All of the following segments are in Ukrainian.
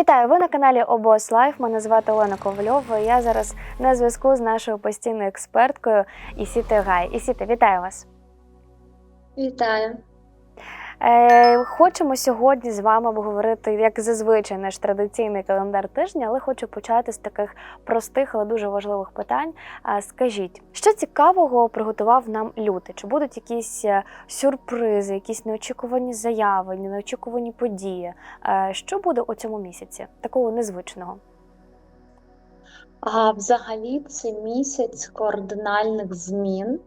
Вітаю! Ви на каналі Обос Лайф. Мене звати Олена Ковальова. Я зараз на зв'язку з нашою постійною експерткою Ісіти Гай. Ісіти, вітаю вас! Вітаю. Е, хочемо сьогодні з вами обговорити, як зазвичай, наш традиційний календар тижня, але хочу почати з таких простих, але дуже важливих питань. Скажіть, що цікавого приготував нам лютий? Чи будуть якісь е, сюрпризи, якісь неочікувані заяви, неочікувані події? Е, що буде у цьому місяці такого незвичного? А взагалі це місяць кардинальних змін,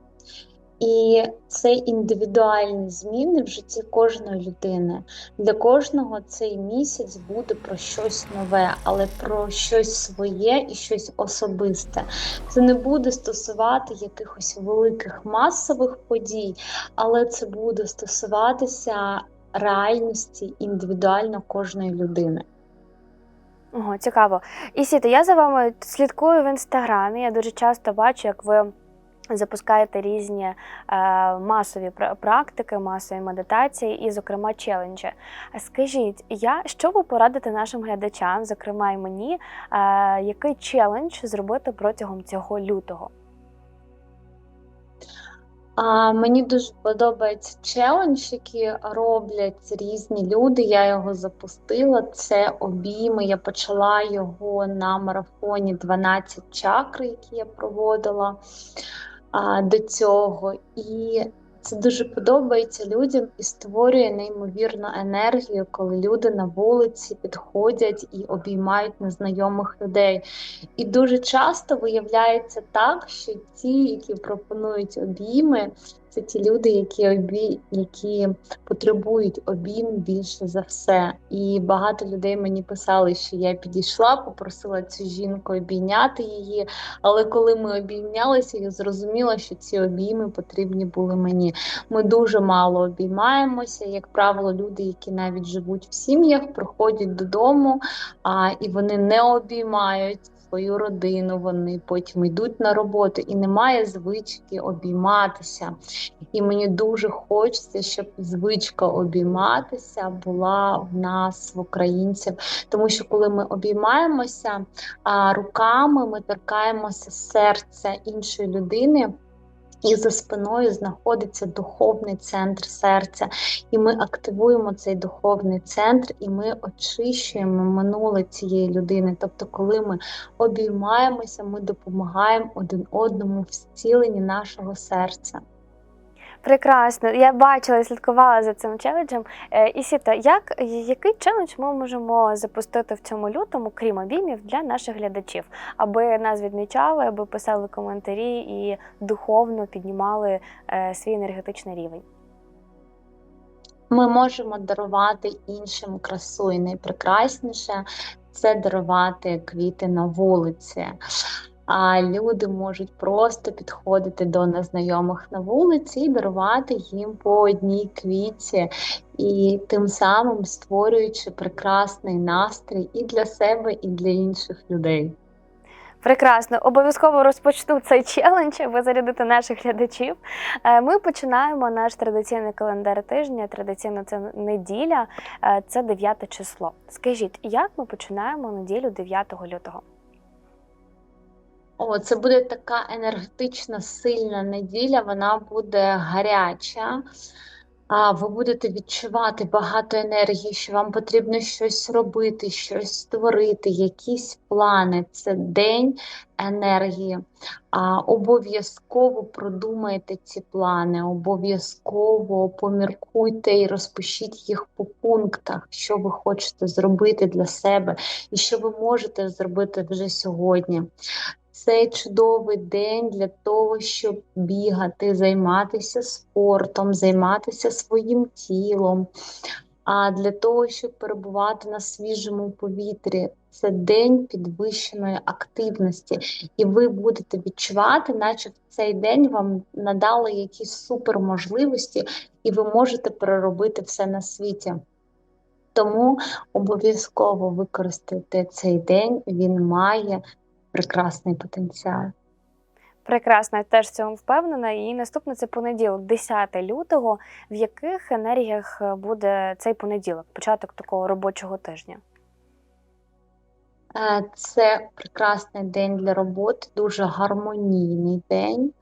і це індивідуальні зміни в житті кожної людини. Для кожного цей місяць буде про щось нове, але про щось своє і щось особисте. Це не буде стосувати якихось великих масових подій, але це буде стосуватися реальності індивідуально кожної людини. Ого, цікаво. Ісіте, я за вами слідкую в інстаграмі. Я дуже часто бачу, як ви запускаєте різні е, масові практики, масові медитації і, зокрема, челенджі. Скажіть, я що ви порадите нашим глядачам, зокрема і мені, е, який челендж зробити протягом цього лютого? А, мені дуже подобається челендж, який роблять різні люди. Я його запустила. Це обійми. Я почала його на марафоні 12 чакр, які я проводила а, до цього. І це дуже подобається людям і створює неймовірну енергію, коли люди на вулиці підходять і обіймають незнайомих людей. І дуже часто виявляється так, що ті, які пропонують обійми, це ті люди, які обі... які потребують обійм більше за все. І багато людей мені писали, що я підійшла, попросила цю жінку обійняти її. Але коли ми обійнялися, я зрозуміла, що ці обійми потрібні були мені. Ми дуже мало обіймаємося. Як правило, люди, які навіть живуть в сім'ях, приходять додому, а і вони не обіймають свою родину. Вони потім йдуть на роботу, і немає звички обійматися. І мені дуже хочеться, щоб звичка обійматися була в нас, в українців. Тому що коли ми обіймаємося руками, ми торкаємося серця іншої людини. І за спиною знаходиться духовний центр серця, і ми активуємо цей духовний центр, і ми очищуємо минуле цієї людини. Тобто, коли ми обіймаємося, ми допомагаємо один одному в зціленні нашого серця. Прекрасно. Я бачила і слідкувала за цим челенджем. Е, Ісіта, як який челендж ми можемо запустити в цьому лютому, крім обіймів, для наших глядачів, аби нас відмічали, аби писали коментарі і духовно піднімали е, свій енергетичний рівень? Ми можемо дарувати іншим красу, і найпрекрасніше це дарувати квіти на вулиці. А люди можуть просто підходити до незнайомих на вулиці і дарувати їм по одній квіті, і тим самим створюючи прекрасний настрій і для себе, і для інших людей. Прекрасно, обов'язково розпочну цей челендж, аби зарядити наших глядачів. Е, Ми починаємо наш традиційний календар тижня. Традиційно це неділя, е, це 9 число. Скажіть, як ми починаємо неділю 9 лютого? О, це буде така енергетична, сильна неділя, вона буде гаряча. А ви будете відчувати багато енергії, що вам потрібно щось робити, щось створити, якісь плани. Це день енергії. А, обов'язково продумайте ці плани, обов'язково поміркуйте і розпишіть їх по пунктах, що ви хочете зробити для себе і що ви можете зробити вже сьогодні. Це чудовий день для того, щоб бігати, займатися спортом, займатися своїм тілом, а для того, щоб перебувати на свіжому повітрі. Це день підвищеної активності, і ви будете відчувати, наче в цей день вам надали якісь суперможливості, і ви можете переробити все на світі. Тому обов'язково використайте цей день, він має прекрасний потенціал. Прекрасно, я теж в цьому впевнена. І наступне це понеділок, 10 лютого. В яких енергіях буде цей понеділок, початок такого робочого тижня? Е, Це прекрасний день для роботи, дуже гармонійний день.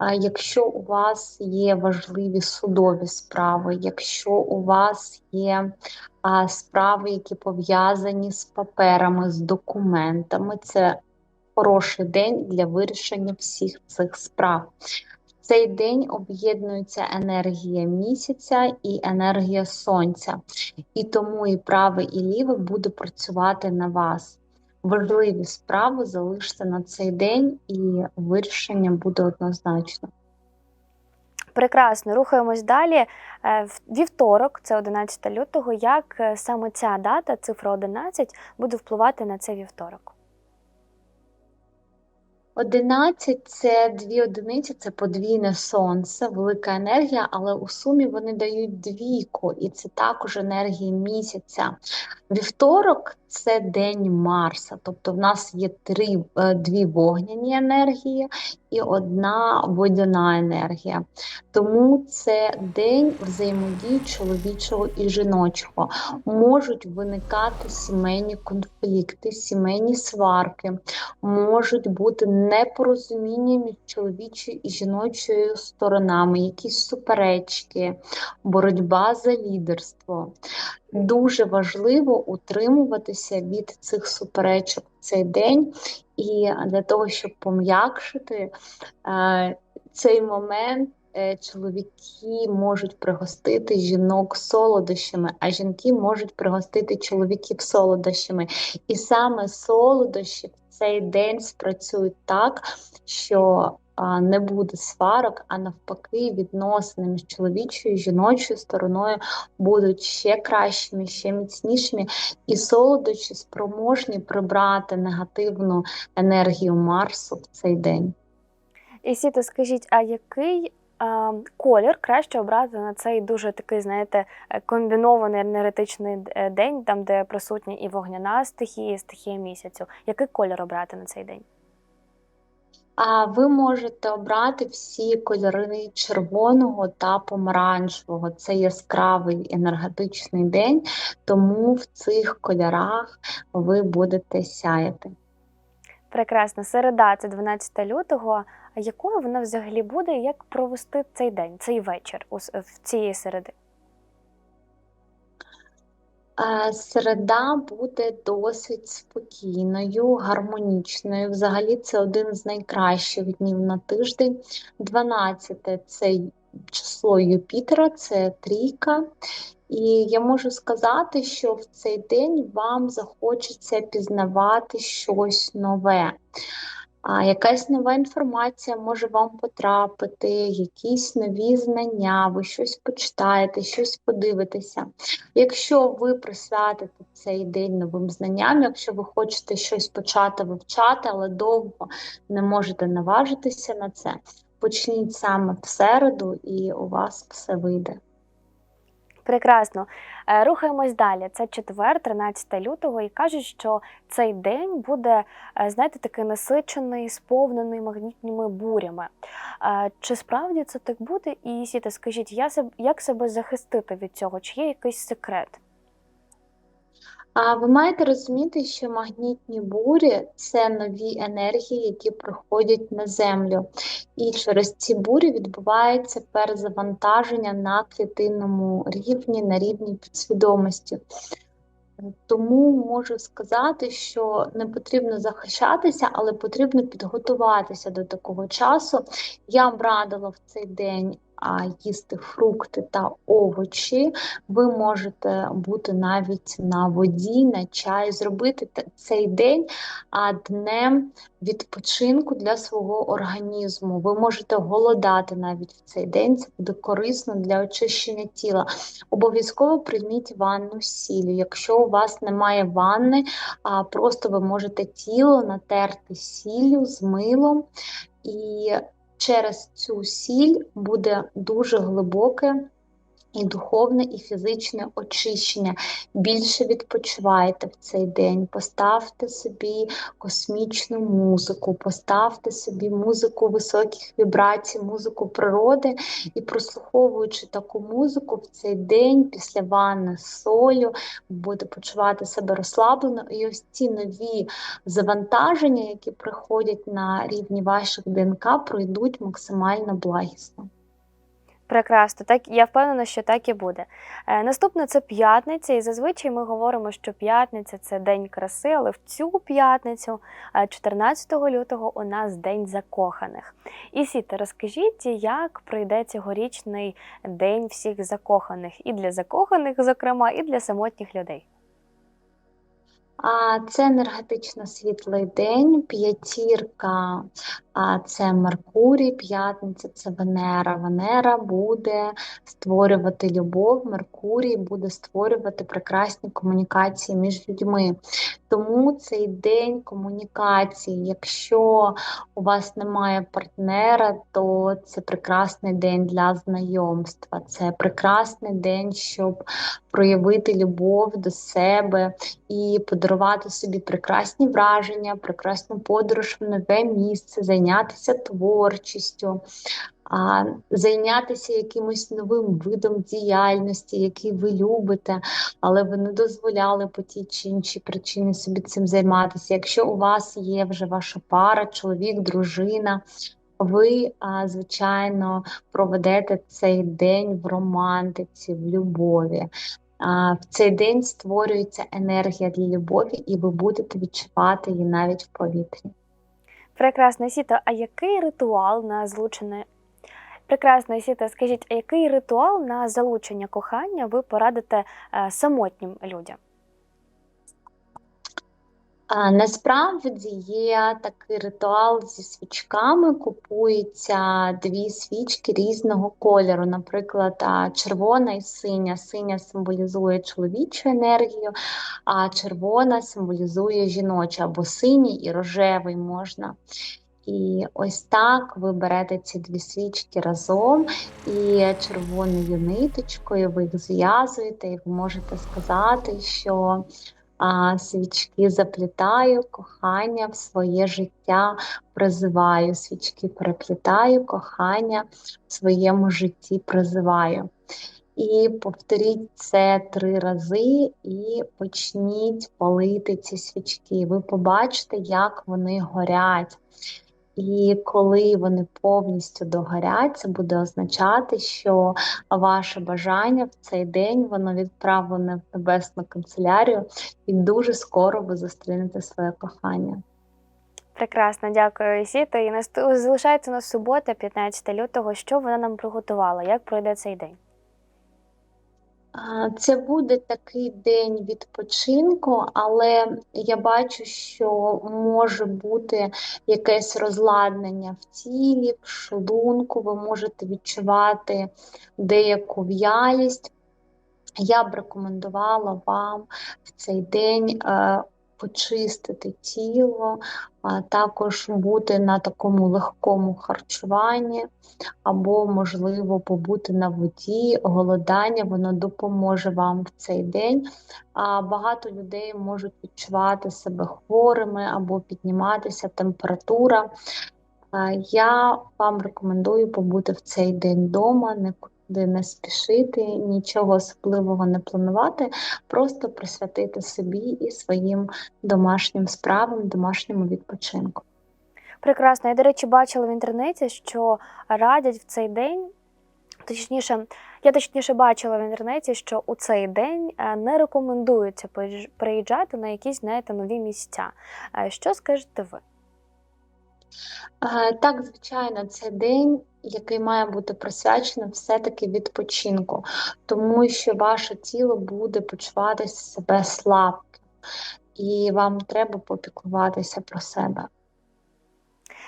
Е, Якщо у вас є важливі судові справи, якщо у вас є справи, які пов'язані з паперами, з документами, це хороший день для вирішення всіх цих справ. В цей день об'єднується енергія місяця і енергія сонця, і тому і праве, і ліве буде працювати на вас. Важливі справи залиште на цей день, і вирішення буде однозначно. Прекрасно, рухаємось далі. Е, Вівторок, це 11 лютого. Як е, саме ця дата, цифра 11, буде впливати на цей вівторок? 11 – це дві одиниці, це подвійне сонце, велика енергія, але у сумі вони дають двійку, і це також енергії місяця. Вівторок це день Марса, тобто в нас є три, е, дві вогняні енергії і одна водяна енергія. Тому це день взаємодії чоловічого і жіночого. Можуть виникати сімейні конфлікти, сімейні сварки, можуть бути непорозуміння між чоловічою і жіночою сторонами, якісь суперечки, боротьба за лідерство. Дуже важливо утримуватися від цих суперечок цей день, і для того, щоб пом'якшити е, цей момент. е, Чоловіки можуть пригостити жінок солодощами, а жінки можуть пригостити чоловіків солодощами. І саме солодощі в цей день спрацюють так, що не буде сварок, а навпаки, відносини між чоловічою і жіночою стороною будуть ще кращими, ще міцнішими, і солодощі спроможні прибрати негативну енергію Марсу в цей день. І Сіто, скажіть, а який колір краще обрати на цей дуже такий, знаєте, е, комбінований енергетичний е, день, там, де присутня і вогняна стихія, і стихія місяцю? Який колір обрати на цей день? А ви можете обрати всі кольори червоного та помаранчевого. Це яскравий енергетичний день, тому в цих кольорах ви будете сяяти. Прекрасно. Середа це 12 лютого. А якою вона взагалі буде? Як провести цей день, цей вечір в цієї середи? Середа буде досить спокійною, гармонічною. Взагалі, це один з найкращих днів на тиждень. 12 – це число Юпітера, це трійка. І я можу сказати, що в цей день вам захочеться пізнавати щось нове. А якась нова інформація може вам потрапити, якісь нові знання, ви щось почитаєте, щось подивитеся. Якщо ви присвятите цей день новим знанням, якщо ви хочете щось почати вивчати, але довго не можете наважитися на це, почніть саме в середу, і у вас все вийде. Прекрасно. Е, Рухаємось далі. Це четвер, 13 лютого, і кажуть, що цей день буде, е, знаєте, такий насичений, сповнений магнітними бурями. Е, Чи справді це так буде? І сіте, скажіть, я як себе захистити від цього? Чи є якийсь секрет? А ви маєте розуміти, що магнітні бурі це нові енергії, які приходять на Землю. І через ці бурі відбувається перезавантаження на клітинному рівні, на рівні підсвідомості. Тому можу сказати, що не потрібно захищатися, але потрібно підготуватися до такого часу. Я б радила в цей день їсти фрукти та овочі. Ви можете бути навіть на воді, на чай, зробити цей день днем відпочинку для свого організму. Ви можете голодати навіть в цей день. Це буде корисно для очищення тіла. Обов'язково прийміть ванну з сіллю. Якщо у вас немає ванни, просто ви можете тіло натерти сіллю з милом, і через цю сіль буде дуже глибоке і духовне, і фізичне очищення. Більше відпочивайте в цей день, поставте собі космічну музику, поставте собі музику високих вібрацій, музику природи і прослуховуючи таку музику в цей день після ванни з солью, ви будете почувати себе розслаблено. І ось ці нові завантаження, які приходять на рівні ваших ДНК, пройдуть максимально благісно. Прекрасно, так я впевнена, що так і буде. Е, наступне це п'ятниця, і зазвичай ми говоримо, що п'ятниця це день краси, але в цю п'ятницю, е, 14 лютого, у нас день закоханих. І сіте, розкажіть, як пройде цьогорічний день всіх закоханих, і для закоханих, зокрема, і для самотніх людей. Це енергетично світлий день, п'ятірка, це Меркурій, п'ятниця це Венера. Венера буде створювати любов, Меркурій буде створювати прекрасні комунікації між людьми. Тому цей день комунікації, якщо у вас немає партнера, то це прекрасний день для знайомства. Це прекрасний день, щоб проявити любов до себе і подарувати собі прекрасні враження, прекрасну подорож в нове місце, зайнятися творчістю, а, зайнятися якимось новим видом діяльності, який ви любите, але ви не дозволяли по тій чи іншій причині собі цим займатися. Якщо у вас є вже ваша пара, чоловік, дружина. Ви, звичайно, проведете цей день в романтиці, в любові. В цей день створюється енергія для любові, і ви будете відчувати її навіть в повітрі. Прекрасно, Сіто, а який ритуал на злучене? Прекрасно, Сіто, скажіть, а який ритуал на залучення кохання ви порадите е, самотнім людям? Насправді є такий ритуал зі свічками. Купується дві свічки різного кольору. Наприклад, червона і синя. Синя символізує чоловічу енергію, а червона символізує жіночу, або синій і рожевий можна. І ось так ви берете ці дві свічки разом і червоною ниточкою ви їх зв'язуєте, і ви можете сказати, що а, свічки заплітаю, кохання в своє життя призиваю. Свічки переплітаю, кохання в своєму житті призиваю. І повторіть це три рази і почніть палити ці свічки. Ви побачите, як вони горять. І коли вони повністю догорять, це буде означати, що ваше бажання в цей день воно відправлене в небесну канцелярію, і дуже скоро ви зустрінете своє кохання. Прекрасно, дякую, Сіто. І насту... залишається у нас субота, 15 лютого. Що вона нам приготувала? Як пройде цей день? Це буде такий день відпочинку, але я бачу, що може бути якесь розладнання в тілі, в шлунку, ви можете відчувати деяку в'ялість. Я б рекомендувала вам в цей день е, почистити тіло, а також бути на такому легкому харчуванні, або, можливо, побути на воді, голодання, воно допоможе вам в цей день. А багато людей можуть відчувати себе хворими або підніматися температура. Я вам рекомендую побути в цей день вдома, нікуди не спішити, нічого особливого не планувати, просто присвятити собі і своїм домашнім справам, домашньому відпочинку. Прекрасно. Я, до речі, бачила в інтернеті, що радять в цей день. Точніше, я точніше бачила в інтернеті, що у цей день е, не рекомендується приїжджати на якісь, знаєте, нові місця. Е, Що скажете ви? Е, Так, звичайно, це день, який має бути присвячений все-таки відпочинку, тому що ваше тіло буде почуватися себе слабким, і вам треба попіклуватися про себе.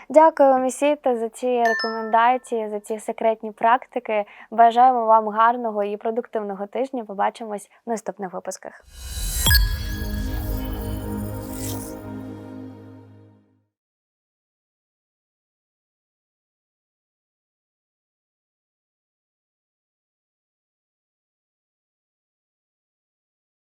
Дякую вам, за ці рекомендації, за ці секретні практики. Бажаємо вам гарного і продуктивного тижня. Побачимось в наступних випусках.